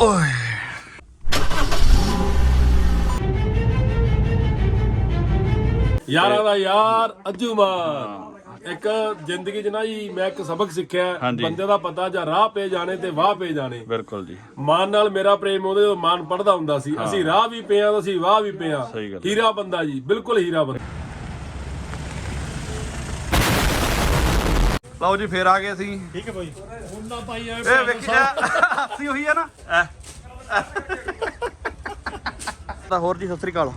ਓਏ ਯਾਰਾਂ ਦਾ ਯਾਰ ਅੱਜੂ ਮਾਨ ਇੱਕ ਜ਼ਿੰਦਗੀ 'ਚ ਨਾ ਜੀ ਮੈਂ ਇੱਕ ਸਬਕ ਸਿੱਖਿਆ। ਹਾਂਜੀ। ਬੰਦੇ ਦਾ ਪਤਾ ਜਾਂ ਰਾਹ ਪੇ ਜਾਣੇ ਤੇ ਵਾਹ ਪੇ ਜਾਣੇ। ਬਿਲਕੁਲ ਜੀ। ਮਾਨ ਨਾਲ ਮੇਰਾ ਪ੍ਰੇਮ ਉਹਦੇ ਤੋਂ ਮਾਨ ਪੜਦਾ ਹੁੰਦਾ ਸੀ। ਅਸੀਂ ਰਾਹ ਵੀ ਪਏ ਆ ਤਾਂ ਅਸੀਂ ਵਾਹ ਵੀ ਪਏ ਆ ਸਹੀ ਗੱਲ। ਹੀਰਾ ਬੰਦਾ ਜੀ ਬਿਲਕੁਲ ਹੀਰਾ ਬੰਦਾ। ਲਓ ਜੀ ਫੇਰ ਆ ਗਏ ਅਸੀਂ। ਠੀਕ ਹੈ ਭਾਈ। ਹੁੰਦਾ ਭਾਈ ਐ ਇਹ ਵੇਖੀ ਜਾ ਹਾਸੀ ਹੋਈ ਹੈ ਨਾ। ਐ ਤਾਂ ਹੋਰ ਜੀ ਸਤਿ ਸ੍ਰੀ ਅਕਾਲ।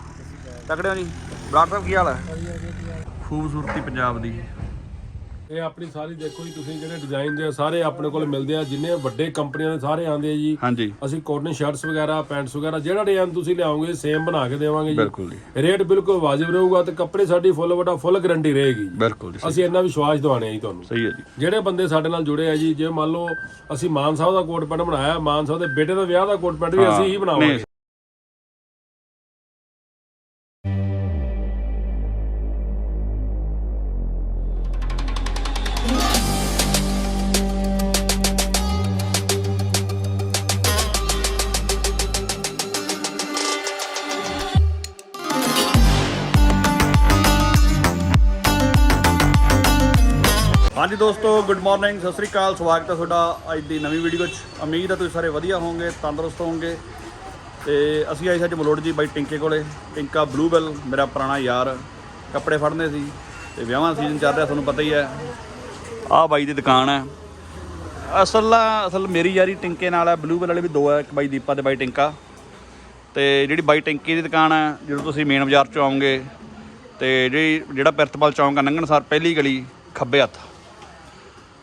ਤਕੜੇ ਹੋ ਜੀ। ਬਰਾੜ ਸਾਹਿਬ ਕੀ ਹਾਲ ਹੈ? ਖੂਬਸੂਰਤੀ ਪੰਜਾਬ ਦੀ। ਇਹ ਆਪਣੀ ਸਾਰੀ ਦੇਖੋ ਜੀ ਤੁਸੀਂ ਜਿਹੜੇ ਡਿਜ਼ਾਈਨ ਦੇ ਆ, ਸਾਰੇ ਆਪਣੇ ਕੋਲ ਮਿਲਦੇ ਆ। ਜਿੰਨੇ ਵੱਡੇ ਕੰਪਨੀਆਂ ਦੇ ਸਾਰੇ ਆਉਂਦੇ ਆ ਜੀ। ਹਾਂਜੀ। ਅਸੀਂ ਕੋਟਨ ਸ਼ਰਟਸ ਵਗੈਰਾ ਪੈਂਟਸ ਵਗੈਰਾ ਜਿਹੜਾ ਡਿਜ਼ਾਈਨ ਤੁਸੀਂ ਲਿਆਓਗੇ ਸੇਮ ਬਣਾ ਕੇ ਦੇਵਾਂਗੇ ਜੀ। ਬਿਲਕੁਲ ਜੀ। ਰੇਟ ਬਿਲਕੁਲ ਵਾਜਿਬ ਰਹੂਗਾ ਤੇ ਕੱਪੜੇ ਸਾਡੀ ਫੁੱਲ ਵਟਾ ਫੁੱਲ ਗਾਰੰਟੀ ਰਹੇਗੀ ਜੀ। ਬਿਲਕੁਲ ਜੀ ਅਸੀਂ ਇੰਨਾ ਵਿਸ਼ਵਾਸ ਦਿਵਾਣੇ ਆ ਜੀ ਤੁਹਾਨੂੰ। ਸਹੀ ਹੈ ਜੀ। ਜਿਹੜੇ ਬੰਦੇ ਸਾਡੇ ਨਾਲ ਜੁੜੇ ਆ ਜੀ ਜੇ ਮੰਨ ਲਓ ਅਸੀਂ ਮਾਨ ਸਾਹਿਬ ਦਾ ਕੋਟ ਪੈਂਟ ਬਣਾਇਆ ਮਾਨ ਸਾਹਿਬ ਦੇ ਬੇਟੇ ਦਾ ਵਿਆਹ ਦਾ ਕੋਟ ਪੈਂਟ ਵੀ ਅਸੀਂ ਹੀ ਬਣਾਵਾਂਗੇ। ਨਹੀਂ, ਹਾਂਜੀ ਦੋਸਤੋ ਗੁੱਡ ਮਾਰਨਿੰਗ ਸਤਿ ਸ੍ਰੀ ਅਕਾਲ, ਸਵਾਗਤ ਹੈ ਤੁਹਾਡਾ ਅੱਜ ਦੀ ਨਵੀਂ ਵੀਡੀਓ 'ਚ। ਉਮੀਦ ਹੈ ਤੁਸੀਂ ਸਾਰੇ ਵਧੀਆ ਹੋਵੋਗੇ, ਤੰਦਰੁਸਤ ਹੋਵੋਗੇ। ਤੇ ਅਸੀਂ ਆਏ ਸੀ ਅੱਜ ਮਲੋੜ ਜੀ ਬਾਈ ਟਿੰਕੇ ਕੋਲੇ। ਟਿੰਕਾ ਬਲੂਬੈਲ ਮੇਰਾ ਪੁਰਾਣਾ ਯਾਰ, ਕੱਪੜੇ ਫੜਨੇ ਸੀ ਤੇ ਵਿਆਹਾਂ ਦਾ ਸੀਜ਼ਨ ਚੱਲ ਰਿਹਾ, ਤੁਹਾਨੂੰ ਪਤਾ ਹੀ ਹੈ। ਆਹ ਬਾਈ ਦੀ ਦੁਕਾਨ ਹੈ। ਅਸਲ ਅਸਲ ਮੇਰੀ ਯਾਰੀ ਟਿੰਕੇ ਨਾਲ ਹੈ ਬਲੂਬੈਲ ਵਾਲੇ ਵੀ ਦੋ ਹੈ, ਇੱਕ ਬਾਈ ਦੀਪਾ ਤੇ ਬਾਈ ਟਿੰਕਾ। ਤੇ ਜਿਹੜੀ ਬਾਈ ਟਿੰਕੀ ਦੀ ਦੁਕਾਨ ਹੈ, ਜਦੋਂ ਤੁਸੀਂ ਮੇਨ ਬਾਜ਼ਾਰ 'ਚ ਆਓਗੇ, ਤੇ ਜਿਹੜੀ, ਜਿਹੜਾ ਪਿਰਤਪਾਲ ਚੌਂਕ ਆ ਲੰਘਣ ਸਾਰ, ਪਹਿਲੀ ਗਲੀ, ਖੱਬੇ ਹੱਥ।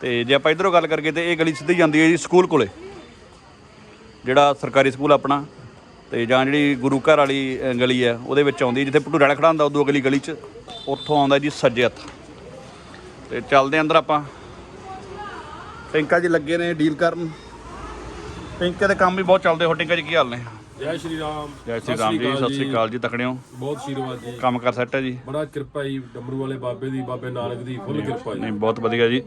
ਤੇ ਜੇ ਆਪਾਂ ਇਧਰੋਂ ਗੱਲ ਕਰੀਏ ਤੇ ਇਹ ਗਲੀ ਸਿੱਧੀ ਜਾਂਦੀ ਹੈ ਜੀ ਸਕੂਲ ਕੋਲੇ। ਜਿਹੜਾ ਸਰਕਾਰੀ ਸਕੂਲ ਆਪਣਾ ਤੇ ਜਾਂ ਜਿਹੜੀ ਗੁਰੂ ਘਰ ਵਾਲੀ ਗਲੀ ਹੈ ਉਹਦੇ ਵਿੱਚ ਆਉਂਦੀ ਹੈ, ਜਿੱਥੇ ਭਟੂਰਾ ਵਾਲਾ ਖੜਾ ਹੁੰਦਾ ਉਦੋਂ ਅਗਲੀ ਗਲੀ 'ਚ ਉੱਥੋਂ ਆਉਂਦਾ ਜੀ ਸੱਜੇ ਹੱਥ। ਤੇ ਚੱਲਦੇ ਅੰਦਰ ਆਪਾਂ। ਟਿੰਕਾ ਜੀ ਲੱਗੇ ਨੇ ਡੀਲ ਕਰਨ। ਟਿੰਕੇ ਦੇ ਕੰਮ ਵੀ ਬਹੁਤ ਚੱਲਦੇ ਹੋ ਟਿੰਕਾ ਜੀ ਕੀ ਹਾਲ ਨੇ? ਜੈ ਸ਼੍ਰੀ ਰਾਮ। ਜੈ ਸ਼੍ਰੀ ਰਾਮ ਜੀ ਸਤਿ ਸ਼੍ਰੀ ਅਕਾਲ ਜੀ ਤਕੜਿਓ ਬਹੁਤ ਆਸ਼ੀਰਵਾਦ ਜੀ। ਕੰਮ ਕਰ ਸੈੱਟ ਹੈ ਜੀ? ਬੜਾ ਕਿਰਪਾ ਜੀ ਡਮਰੂ ਵਾਲੇ ਬਾਬੇ ਦੀ ਬਾਬੇ ਨਾਨਕ ਦੀ ਫੁੱਲ ਕਿਰਪਾ ਜੀ। ਨਹੀਂ ਬਹੁਤ ਵਧੀਆ ਜੀ।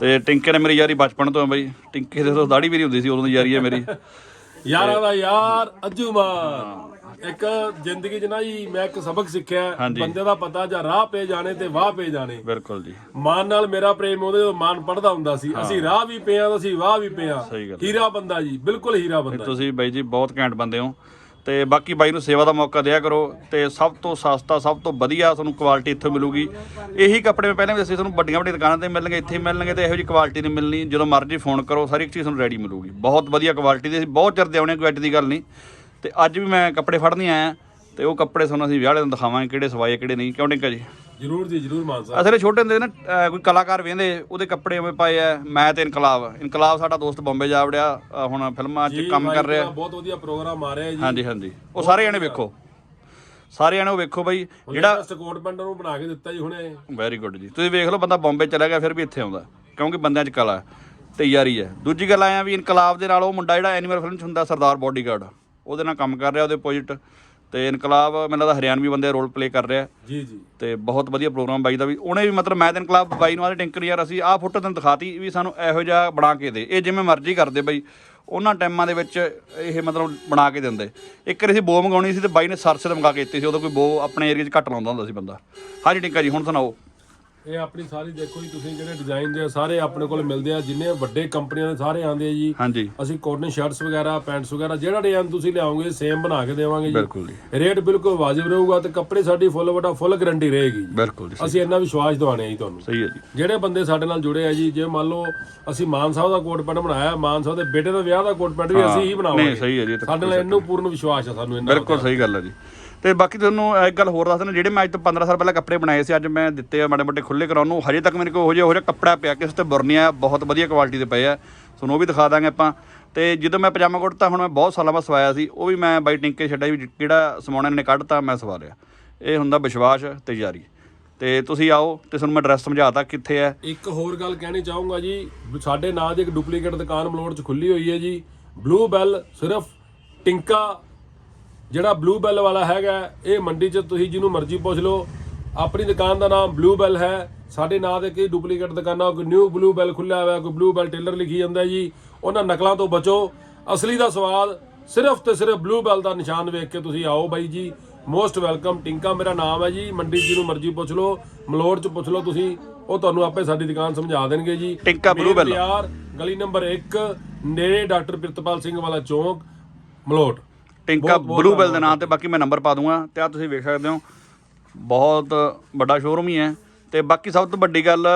ਤੇ ਟਿੰਕੇ ਨੇ ਮੇਰੀ ਯਾਰੀ ਬਚਪਨ ਤੋਂ ਹੈ ਬਈ। ਟਿੰਕੇ ਦੇ ਤੋਂ ਦਾੜੀ ਵੀ ਨਹੀਂ ਹੁੰਦੀ ਸੀ ਉਦੋਂ ਦੀ ਯਾਰੀ ਹੈ ਮੇਰੀ। ਯਾਰਾਂ ਦਾ ਯਾਰ ਅੱਜੂ ਮਾਨ ਇੱਕ ਜ਼ਿੰਦਗੀ 'ਚ ਨਾ ਜੀ ਮੈਂ ਇੱਕ ਸਬਕ ਸਿੱਖਿਆ ਹਾਂਜੀ। ਬੰਦੇ ਦਾ ਪਤਾ ਜਾਂ ਰਾਹ ਪੇ ਜਾਣੇ ਤੇ ਵਾਹ ਪੇ ਜਾਣੇ। ਬਿਲਕੁਲ ਜੀ। ਮਾਨ ਨਾਲ ਮੇਰਾ ਪ੍ਰੇਮ ਉਹਦੇ ਤੋਂ ਮਾਨ ਪੜਦਾ ਹੁੰਦਾ ਸੀ। ਅਸੀਂ ਰਾਹ ਵੀ ਪਏ ਆ ਤਾਂ ਅਸੀਂ ਵਾਹ ਵੀ ਪਏ ਆ ਸਹੀ ਗੱਲ। ਹੀਰਾ ਬੰਦਾ ਜੀ ਬਿਲਕੁਲ ਹੀਰਾ ਬੰਦਾ ਤੁਸੀਂ ਬਾਈ ਜੀ ਬਹੁਤ ਘੈਂਟ ਬੰਦੇ ਹੋ। ਤੇ ਬਾਕੀ ਬਾਈ ਨੂੰ ਸੇਵਾ ਦਾ ਮੌਕਾ ਦਿਆ ਕਰੋ ਤੇ ਸਭ ਤੋਂ ਸਸਤਾ ਸਭ ਤੋਂ ਵਧੀਆ ਤੁਹਾਨੂੰ ਕੁਆਲਿਟੀ ਇੱਥੋਂ ਮਿਲੂਗੀ। ਇਹੀ ਕੱਪੜੇ ਮੈਂ ਪਹਿਲਾਂ ਵੀ ਦੱਸੇ ਤੁਹਾਨੂੰ ਵੱਡੀਆਂ ਵੱਡੀਆਂ ਦੁਕਾਨਾਂ ਤੇ ਮਿਲਣਗੇ ਇੱਥੇ ਮਿਲਣਗੇ ਤੇ ਇਹੋ ਜਿਹੀ ਕੁਆਲਿਟੀ ਨਹੀਂ ਮਿਲਣੀ। ਜਦੋਂ ਮਰਜ਼ੀ ਫੋਨ ਕਰੋ ਸਾਰੀ ਇੱਕ ਚੀਜ਼ ਤੁਹਾਨੂੰ ਰੈਡੀ ਮਿਲੂਗੀ। ਬਹੁਤ ਵਧੀਆ ਕੁਆਲਿਟੀ ਦੀ ਅਸੀਂ ਬਹੁਤ ਚਿਰ ਦੇ ਆਉਣੇ ਕੋਈ ਐਡੀ ਦੀ ਗੱਲ ਨਹੀਂ। ਤੇ ਅੱਜ ਵੀ ਮੈਂ ਕੱਪੜੇ ਫੜਨੀ ਆਇਆ ਤੇ ਉਹ ਕੱਪੜੇ ਤੁਹਾਨੂੰ ਅਸੀਂ ਵਿਆਹ ਵਾਲੇ ਨੂੰ ਦਿਖਾਵਾਂਗੇ ਕਿਹੜੇ ਸਵਾਏ ਕਿਹੜੇ ਨਹੀਂ। ਕਿਉਂ ਟਿੰਕਾ ਜੀ? ਜਰੂਰ ਜੀ ਜਰੂਰ ਮਾਨ ਸਾਹਿਬ। ਅਸਲੇ ਛੋਟੇ ਹੁੰਦੇ ਨਾ ਕੋਈ ਕਲਾਕਾਰ ਵੇਂਦੇ ਉਹਦੇ ਕੱਪੜੇ ਉਵੇਂ ਪਾਏ ਆ ਮੈਂ ਤੇ ਇਨਕਲਾਬ। ਇਨਕਲਾਬ ਸਾਡਾ ਦੋਸਤ ਬੰਬੇ ਜਾ ਵੜਿਆ ਹੁਣ ਫਿਲਮਾਂ 'ਚ ਕੰਮ ਕਰ ਰਿਹਾ। ਬਹੁਤ ਵਧੀਆ ਪ੍ਰੋਗਰਾਮ ਆ ਰਿਹਾ ਜੀ। ਹਾਂਜੀ ਹਾਂਜੀ। ਉਹ ਸਾਰੇ ਜਣੇ ਵੇਖੋ। ਸਾਰੇ ਜਣੇ ਉਹ ਵੇਖੋ ਬਾਈ ਜਿਹੜਾ ਸਟਕੋਟ ਪੈਂਟ ਨੂੰ ਬਣਾ ਕੇ ਦਿੱਤਾ ਜੀ ਹੁਣੇ। ਵੈਰੀ ਗੁੱਡ ਜੀ। ਤੁਸੀਂ ਵੇਖ ਲਓ ਬੰਦਾ ਬੰਬੇ ਚਲਾ ਗਿਆ ਫਿਰ ਵੀ ਇੱਥੇ ਆਉਂਦਾ। ਕਿਉਂਕਿ ਬੰਦਿਆਂ 'ਚ ਕਲਾ ਤੇ ਯਾਰੀ ਹੈ। ਦੂਜੀ ਗੱਲ ਆਇਆ ਵੀ ਇਨਕਲਾਬ ਦੇ ਨਾਲ ਉਹ ਮੁੰਡਾ ਜਿਹੜਾ ਐਨੀਮਲ ਫਿਲਮ 'ਚ ਹੁੰਦਾ ਸਰਦਾਰ ਬੋਡੀਗਾਰਡ ਉਹਦੇ ਨਾਲ ਕੰਮ ਕਰ ਰਿਹਾ ਉਹਦੇ ਅਪੋਜ਼ਿਟ ਤੇ ਇਨਕਲਾਬ ਮੈਨੂੰ ਲੱਗਦਾ ਹਰਿਆਣਵੀ ਬੰਦੇ ਰੋਲ ਪਲੇ ਕਰ ਰਿਹਾ। ਜੀ ਜੀ। ਤੇ ਬਹੁਤ ਵਧੀਆ ਪ੍ਰੋਗਰਾਮ ਬਾਈ ਦਾ ਵੀ। ਉਹਨੇ ਵੀ ਮਤਲਬ ਮੈਂ ਤੇ ਇਨਕਲਾਬ ਬਾਈ ਨੂੰ ਆਦੇ ਟਿੰਕਰ ਯਾਰ ਅਸੀਂ ਆਹ ਫੋਟੋ ਤੈਨੂੰ ਦਿਖਾਤੀ ਵੀ ਸਾਨੂੰ ਇਹੋ ਜਿਹਾ ਬਣਾ ਕੇ ਦੇ। ਇਹ ਜਿਵੇਂ ਮਰਜ਼ੀ ਕਰਦੇ ਬਾਈ। ਉਹਨਾਂ ਟਾਈਮਾਂ ਦੇ ਵਿੱਚ ਇਹ ਮਤਲਬ ਬਣਾ ਕੇ ਦਿੰਦੇ। ਇੱਕ ਵਾਰੀ ਅਸੀਂ ਬੋ ਮੰਗਾਉਣੀ ਸੀ ਤੇ ਬਾਈ ਨੇ ਸਰਸੇ ਮੰਗਾ ਕੇ ਦਿੱਤੀ ਸੀ। ਉਦੋਂ ਕੋਈ ਬੋ ਆਪਣੇ ਏਰੀਆ 'ਚ ਘੱਟ ਲਾਉਂਦਾ ਹੁੰਦਾ ਸੀ ਬੰਦਾ। ਹਾਂਜੀ ਟਿੰਕਾ ਜੀ ਹੁਣ ਸੁਣਾਓ। ਇਹ ਆਪਣੀ ਸਾਰੀ ਦੇਖੋ ਜੀ ਤੁਸੀਂ ਜਿਹੜੇ ਡਿਜ਼ਾਈਨ ਦੇ ਆ, ਸਾਰੇ ਆਪਣੇ ਕੋਲ ਮਿਲਦੇ ਆ। ਜਿੰਨੇ ਵੱਡੇ ਕੰਪਨੀਆਂ ਦੇ ਸਾਰੇ ਆਉਂਦੇ ਆ ਜੀ। ਹਾਂਜੀ। ਅਸੀਂ ਕੋਟਨ ਸ਼ਰਟਸ ਵਗੈਰਾ ਪੈਂਟਸ ਵਗੈਰਾ ਜਿਹੜਾ ਡਿਜ਼ਾਈਨ ਤੁਸੀਂ ਲਿਆਓਗੇ ਸੇਮ ਬਣਾ ਕੇ ਦੇਵਾਂਗੇ ਜੀ। ਬਿਲਕੁਲ ਜੀ। ਰੇਟ ਬਿਲਕੁਲ ਵਾਜਿਬ ਰਹੂਗਾ ਤੇ ਕੱਪੜੇ ਸਾਡੀ ਫੁੱਲ ਵਟਾ ਫੁੱਲ ਗਾਰੰਟੀ ਰਹੇਗੀ ਜੀ। ਬਿਲਕੁਲ ਜੀ ਅਸੀਂ ਇੰਨਾ ਵਿਸ਼ਵਾਸ ਦਿਵਾਣੇ ਆ ਜੀ ਤੁਹਾਨੂੰ। ਸਹੀ ਹੈ ਜੀ। ਜਿਹੜੇ ਬੰਦੇ ਸਾਡੇ ਨਾਲ ਜੁੜੇ ਆ ਜੀ ਜੇ ਮੰਨ ਲਓ ਅਸੀਂ ਮਾਨ ਸਾਹਿਬ ਦਾ ਕੋਟ ਪੈਂਟ ਬਣਾਇਆ ਮਾਨ ਸਾਹਿਬ ਦੇ ਬੇਟੇ ਦਾ ਵਿਆਹ ਦਾ ਕੋਟ ਪੈਂਟ ਵੀ ਅਸੀਂ ਹੀ। ਬਣਾਵਾਂਗੇ। ਨਹੀਂ ਸਹੀ ਹੈ ਜੀ ਇਹ ਤਾਂ ਸਾਡੇ ਨਾਲ ਇਹਨੂੰ ਪੂਰਨ ਵਿਸ਼ਵਾਸ ਆ ਸਾਨੂੰ ਇਹਨਾਂ ਬਿਲਕੁਲ ਸਹੀ ਗੱਲ ਹੈ ਜੀ। ਤੇ ਬਾਕੀ ਤੁਹਾਨੂੰ ਇੱਕ ਗੱਲ ਹੋਰ ਦੱਸ ਦਿੰਦਾ, ਜਿਹੜੇ ਮੈਂ ਅੱਜ ਤੋਂ 15 ਸਾਲ ਪਹਿਲਾਂ ਕੱਪੜੇ ਬਣਾਏ ਸੀ, ਅੱਜ ਮੈਂ ਦਿੱਤੇ ਆ ਮਾੜੇ ਮੋਟੇ ਖੁੱਲੇ ਕਰਾਉਣ ਨੂੰ, ਹਜੇ ਤੱਕ ਮੇਰੇ ਕੋਲ ਉਹੋ ਜਿਹਾ ਉਹੋ ਜਿਹਾ ਕੱਪੜਾ ਪਿਆ ਕਿਸੇ ਤੇ ਬੁਰ ਨਹੀਂ ਬਹੁਤ ਵਧੀਆ ਕੁਆਲਿਟੀ ਦੇ ਪਏ ਆ। ਤੁਹਾਨੂੰ ਉਹ ਵੀ ਦਿਖਾ ਦਾਂਗੇ ਆਪਾਂ। ਤੇ ਜਦੋਂ ਮੈਂ ਪਜਾਮਾ ਕੁੜਤਾ ਹੁਣ ਮੈਂ ਬਹੁਤ ਸਾਲਾਂ ਬਾਅਦ ਸਵਾਇਆ ਸੀ, ਉਹ ਵੀ ਮੈਂ ਬਾਈ ਟਿੰਕੇ ਛੱਡਿਆ ਵੀ ਕਿਹੜਾ ਸਮਾਉਣਾ ਨੇ ਕੱਢਤਾ, ਮੈਂ ਸਵਾ ਲਿਆ। ਇਹ ਹੁੰਦਾ ਵਿਸ਼ਵਾਸ ਤੇ ਯਾਰੀ ਤੇ ਤੁਸੀਂ ਆਓ ਤੇ ਤੁਹਾਨੂੰ ਮੈਂ ਐਡਰੈਸ ਸਮਝਾਤਾ ਕਿੱਥੇ ਹੈ। ਇੱਕ ਹੋਰ ਗੱਲ ਕਹਿਣੀ ਚਾਹੂੰਗਾ ਜੀ, ਸਾਡੇ ਨਾਂ ਦੀ ਇੱਕ ਡੁਪਲੀਕੇਟ ਦੁਕਾਨ ਮਲੋੜ 'ਚ ਖੁੱਲੀ ਹੋਈ ਹੈ ਜੀ। ਬਲੂ ਬੈਲ ਸਿਰਫ ਟਿੰਕਾ ਜਿਹੜਾ ਬਲੂ ਬੈਲ ਵਾਲਾ ਹੈਗਾ ਇਹ ਮੰਡੀ 'ਚ ਤੁਸੀਂ ਜਿਹਨੂੰ ਮਰਜ਼ੀ ਪੁੱਛ ਲਓ। ਆਪਣੀ ਦੁਕਾਨ ਦਾ ਨਾਮ ਬਲੂ ਬੈਲ ਹੈ। ਸਾਡੇ ਨਾਂ ਦੇ ਕਈ ਡੁਪਲੀਕੇਟ ਦੁਕਾਨਾਂ ਕੋਈ ਨਿਊ ਬਲੂ ਬੈਲ ਖੁੱਲਿਆ ਹੋਇਆ ਕੋਈ ਬਲੂ ਬੈਲ ਟੇਲਰ ਲਿਖੀ ਜਾਂਦਾ ਜੀ। ਉਹਨਾਂ ਨਕਲਾਂ ਤੋਂ ਬਚੋ। ਅਸਲੀ ਦਾ ਸਵਾਦ ਸਿਰਫ ਤੇ ਸਿਰਫ ਬਲੂ ਬੈਲ ਦਾ ਨਿਸ਼ਾਨ ਵੇਖ ਕੇ ਤੁਸੀਂ ਆਓ ਬਾਈ ਜੀ। ਮੋਸਟ ਵੈਲਕਮ ਟਿੰਕਾ ਮੇਰਾ ਨਾਮ ਹੈ ਜੀ। ਮੰਡੀ ਜੀ ਨੂੰ ਮਰਜ਼ੀ ਪੁੱਛ ਲਓ। ਮਲੋੜ ਚ ਪੁੱਛ ਲਓ ਤੁਸੀਂ ਉਹ ਤੁਹਾਨੂੰ ਆਪੇ ਸਾਡੀ ਦੁਕਾਨ ਸਮਝਾ ਦੇਣਗੇ ਜੀ। Tinka Main Bell। ਬਾਜ਼ਾਰ ਗਲੀ ਨੰਬਰ 1 ਨੇੜੇ ਡਾਕਟਰ ਪ੍ਰਿਤਪਾਲ ਸਿੰਘ ਵਾਲਾ ਚੌਂਕ ਮਲੋੜ ਟਿੰਕਾ ਬਲੂ ਬੈਲ ਦੇ ਨਾਂ ਤੇ ਬਾਕੀ ਮੈਂ ਨੰਬਰ ਪਾ ਦੂੰਗਾ ਤੇ ਆ ਤੁਸੀਂ ਵੇਖ ਸਕਦੇ ਹੋ। ਬਹੁਤ ਵੱਡਾ ਸ਼ੋਰੂਮ ਹੀ ਹੈ। ਤੇ ਬਾਕੀ ਸਭ ਤੋਂ ਵੱਡੀ ਗੱਲ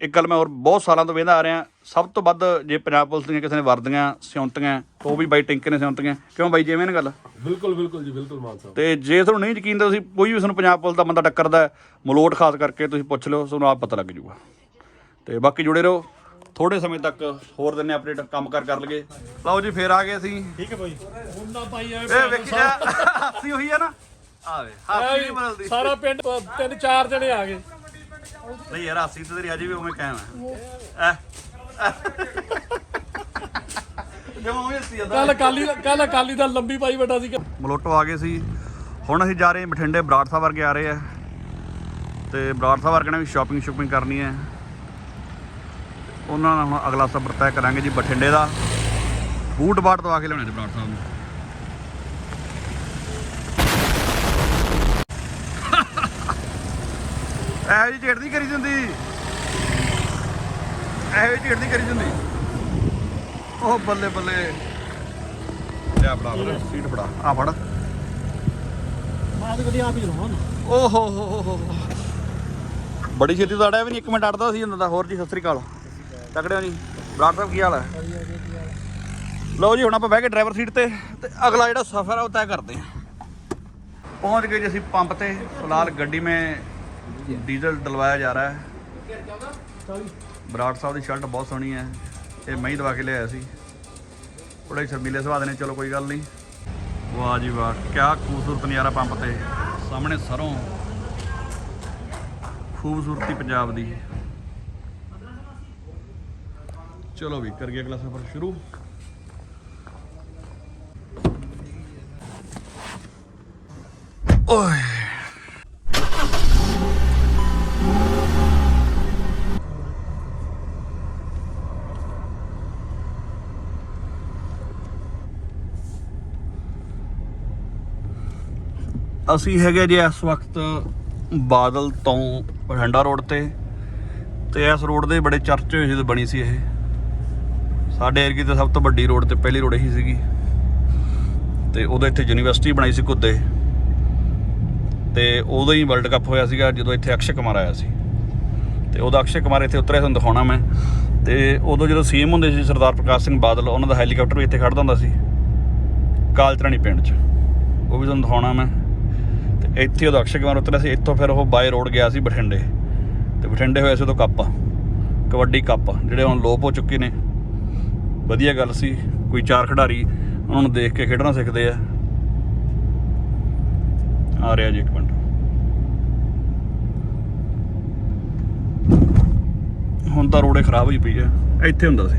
ਇੱਕ ਗੱਲ ਮੈਂ ਹੋਰ ਬਹੁਤ ਸਾਲਾਂ ਤੋਂ ਵੇਖਦਾ ਆ ਰਿਹਾ ਸਭ ਤੋਂ ਵੱਧ ਜੇ ਪੰਜਾਬ ਪੁਲਿਸ ਦੀਆਂ ਕਿਸੇ ਨੇ ਵਰਦੀਆਂ ਸਿਉਂਤੀਆਂ ਉਹ ਵੀ ਬਾਈ ਟਿੰਕੇ ਨੇ ਸਿਉਂਤੀਆਂ। ਕਿਉਂ ਬਾਈ ਜਿਵੇਂ ਨਾ ਗੱਲ? ਬਿਲਕੁਲ ਬਿਲਕੁਲ ਜੀ ਬਿਲਕੁਲ ਮਾਨ ਸਾਹਿਬ। ਤੇ ਜੇ ਤੁਹਾਨੂੰ ਨਹੀਂ ਯਕੀਨ ਤਾਂ ਤੁਸੀਂ ਕੋਈ ਵੀ ਤੁਹਾਨੂੰ ਪੰਜਾਬ ਪੁਲਿਸ ਦਾ ਬੰਦਾ ਟੱਕਰਦਾ ਮਲੋਟ ਖਾਸ ਕਰਕੇ ਤੁਸੀਂ ਪੁੱਛ ਲਿਓ ਤੁਹਾਨੂੰ ਆਪ ਪਤਾ ਲੱਗ ਜੂਗਾ। ਤੇ ਬਾਕੀ ਜੁੜੇ ਰਹੋ। ਥੋੜੇ ਸਮੇਂ ਤੱਕ ਹੋਰ ਦਿਨੇ ਅਪਡੇਟ ਕੰਮ ਕਰ ਕਰ ਲਗੇ ਲਓ ਜੀ ਫੇਰ ਆ ਗਏ ਅਸੀਂ। ਠੀਕ ਹੈ ਭਾਈ ਹੁੰਦਾ ਭਾਈ ਇਹ ਵੇਖੀ ਜਾ ਹਾਸੀ ਹੋਈ ਆ ਨਾ। ਆਵੇ ਹਾਸੀ ਨਹੀਂ ਬਦਲਦੀ। ਸਾਰਾ ਪਿੰਡ ਤਿੰਨ ਚਾਰ ਜਣੇ ਆ ਗਏ। ਨਹੀਂ ਯਾਰ ਹਾਸੀ ਤੇ ਤੇਰੀ ਅਜੇ ਵੀ ਉਵੇਂ ਕਾਇਮ ਹੈ ਕੱਲ ਕਾਲੀ ਕੱਲ ਕਾਲੀ ਦਾ ਲੰਬੀ ਪਾਈ ਬਟਾ ਸੀ ਮਲੋਟੋ ਆ ਗਏ ਸੀ। ਹੁਣ ਅਸੀਂ ਜਾ ਰਹੇ ਹਾਂ ਬਠਿੰਡੇ ਬਰਾੜ ਸਾਹਿਬ ਵਰਗੇ ਆ ਰਹੇ ਆ। ਤੇ ਬਰਾੜ ਸਾਹਿਬ ਵਰਗੇ ਨੇ ਵੀ ਸ਼ਾਪਿੰਗ ਸ਼ੂਪਿੰਗ ਕਰਨੀ ਹੈ। ਉਹਨਾਂ ਨਾਲ ਹੁਣ ਅਗਲਾ ਸਫ਼ਰ ਤੈਅ ਕਰਾਂਗੇ ਜੀ ਬਠਿੰਡੇ ਦਾ। ਬੂਟ ਬਾਟ ਤੋਂ ਆ ਕੇ ਲਿਆਉਣੇ ਬਰਾੜ ਸਾਹਿਬ ਨੂੰ। ਐ ਜੀ ਝੇੜ ਨਹੀਂ ਕਰੀ ਜਾਂਦੀ। ਐ ਜੀ ਝੇੜ ਨਹੀਂ ਕਰੀ ਜਾਂਦੀ। ਉਹ ਬੱਲੇ ਬੱਲੇ। ਲਿਆ ਫੜਾ ਫਿਰ ਸੀਟ ਫੜਾ। ਆ ਫੜ। ਮੈਂ ਤਾਂ ਕਦੀ ਆਪ ਹੀ ਚਲਾਉਣਾ ਓਹ ਹੋ ਹੋ ਹੋ। ਬੜੀ ਛੇਤੀ ਤਾਂ ਅੜਿਆ ਵੀ ਨਹੀਂ ਇੱਕ ਮਿੰਟ ਅੜਦਾ ਸੀ ਹੁੰਦਾ ਤਾਂ ਹੋਰ ਜੀ ਸਤਿ ਸ੍ਰੀ ਅਕਾਲ। ਤਕੜਿਓ ਜੀ। ਬਰਾੜ ਸਾਹਿਬ, ਕੀ ਹਾਲ ਹੈ? ਲਓ ਜੀ, ਹੁਣ ਆਪਾਂ ਬਹਿ ਕੇ ਡਰਾਈਵਰ ਸੀਟ ਤੇ ਤੇ ਅਗਲਾ ਜਿਹੜਾ ਸਫ਼ਰ ਆ, ਉਹ ਤੈਅ ਕਰਦੇ ਹਾਂ। ਪਹੁੰਚ ਗਏ ਜੀ ਅਸੀਂ ਪੰਪ ਤੇ। ਫਿਲਹਾਲ ਗੱਡੀ ਮੇ ਡੀਜ਼ਲ ਡਲਵਾਇਆ ਜਾ ਰਿਹਾ ਹੈ। ਬਰਾੜ ਸਾਹਿਬ ਦੀ ਸ਼ਰਟ ਬਹੁਤ ਸੋਹਣੀ ਹੈ। ਇਹ ਮੈਂ ਹੀ ਦਵਾ ਕੇ ਲਿਆਇਆ ਸੀ। ਥੋੜੇ ਸ਼ਰਮੀਲੇ ਸੁਭਾਅ ਦੇ ਨੇ, ਚਲੋ ਕੋਈ ਗੱਲ ਨਹੀਂ। ਵਾਹ ਜੀ ਵਾਹ, ਕਿਆ ਖੂਬਸੂਰਤ ਨਜ਼ਾਰਾ ਪੰਪ ਤੇ। ਸਾਹਮਣੇ ਸਰੋਂ। ਖੂਬਸੂਰਤੀ ਪੰਜਾਬ ਦੀ। ਚਲੋ ਵੀ, ਕਰੀਏ ਅਗਲਾ ਸਫ਼ਰ ਸ਼ੁਰੂ। ਓਏ। ਅਸੀਂ ਹੈਗੇ ਜੀ ਇਸ ਵਕਤ ਬਾਦਲ ਤੋਂ ਬਠਿੰਡਾ ਰੋਡ ਤੇ ਤੇ ਇਸ ਰੋਡ ਦੇ ਬੜੇ ਚਰਚੇ ਹੋਏ ਸੀ ਬਣੀ ਸੀ ਇਹ। ਸਾਡੇ ਏਰੀਏ ਤੇ ਸਭ ਤੋਂ ਵੱਡੀ ਰੋਡ ਤੇ ਪਹਿਲੀ ਰੋਡ ਇਹੀ ਸੀਗੀ। ਤੇ ਉਦੋਂ ਇੱਥੇ ਯੂਨੀਵਰਸਿਟੀ ਬਣਾਈ ਸੀ ਕੁੱਦੇ ਤੇ ਉਦੋਂ ਹੀ ਵਰਲਡ ਕੱਪ ਹੋਇਆ ਸੀਗਾ, ਜਦੋਂ ਇੱਥੇ ਅਕਸ਼ੇ ਕੁਮਾਰ ਆਇਆ ਸੀ। ਤੇ ਉਹਦਾ ਅਕਸ਼ੇ ਕੁਮਾਰ ਇੱਥੇ ਉਤਰਿਆ ਤੁਹਾਨੂੰ ਦਿਖਾਉਣਾ ਮੈਂ। ਤੇ ਉਦੋਂ ਜਦੋਂ ਸੀਐਮ ਹੁੰਦੇ ਸੀ, ਸਰਦਾਰ ਪ੍ਰਕਾਸ਼ ਸਿੰਘ ਬਾਦਲ, ਉਹਨਾਂ ਦਾ ਹੈਲੀਕਾਪਟਰ ਵੀ ਇੱਥੇ ਖੜਦਾ ਹੁੰਦਾ ਸੀ। ਕਾਲਚਰਾਣੀ ਪਿੰਡ 'ਚ। ਉਹ ਵੀ ਤੁਹਾਨੂੰ ਦਿਖਾਉਣਾ ਮੈਂ। ਤੇ ਇੱਥੇ ਉਹਦਾ ਅਕਸ਼ੇ ਕੁਮਾਰ ਉਤਰਿਆ ਸੀ, ਇੱਥੋਂ ਫਿਰ ਉਹ ਬਾਏ ਰੋਡ ਗਿਆ ਸੀ ਬਠਿੰਡੇ। ਤੇ ਬਠਿੰਡੇ ਹੋਇਆ ਸੀ ਉਦੋਂ ਕੱਪ। ਕਬੱਡੀ ਕੱਪ, ਜਿਹੜੇ ਹੁਣ ਲੋਪ ਹੋ ਚੁੱਕੇ ਨੇ। ਵਧੀਆ ਗੱਲ ਸੀ, ਕੋਈ ਚਾਰ ਖਿਡਾਰੀ ਉਹਨਾਂ ਨੂੰ ਦੇਖ ਕੇ ਖੇਡਣਾ ਸਿੱਖਦੇ ਆ। ਆ ਰਿਹਾ ਜੀ ਇੱਕ ਮਿੰਟ। ਹੁਣ ਤਾਂ ਰੋਡੇ ਖਰਾਬ ਹੋਈ ਪਈ ਆ। ਇੱਥੇ ਹੁੰਦਾ ਸੀ।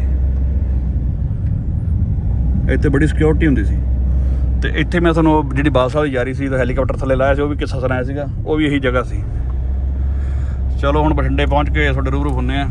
ਇੱਥੇ ਬੜੀ ਸਿਕਿਉਰਿਟੀ ਹੁੰਦੀ ਸੀ। ਤੇ ਇੱਥੇ ਮੈਂ ਤੁਹਾਨੂੰ ਜਿਹੜੀ ਬਾਸ ਵਾਲੀ ਯਾਰੀ ਸੀ, ਤਾਂ ਹੈਲੀਕਾਪਟਰ ਥੱਲੇ ਲਾਇਆ ਸੀ, ਉਹ ਵੀ ਕਿੱਸਾ ਸੁਣਾਇਆ ਸੀਗਾ, ਉਹ ਵੀ ਇਹੀ ਜਗ੍ਹਾ ਸੀ। ਚਲੋ ਹੁਣ ਬਠਿੰਡੇ ਪਹੁੰਚ ਕੇ ਤੁਹਾਡੇ ਰੂਬਰੂ ਹੁੰਨੇ ਆ।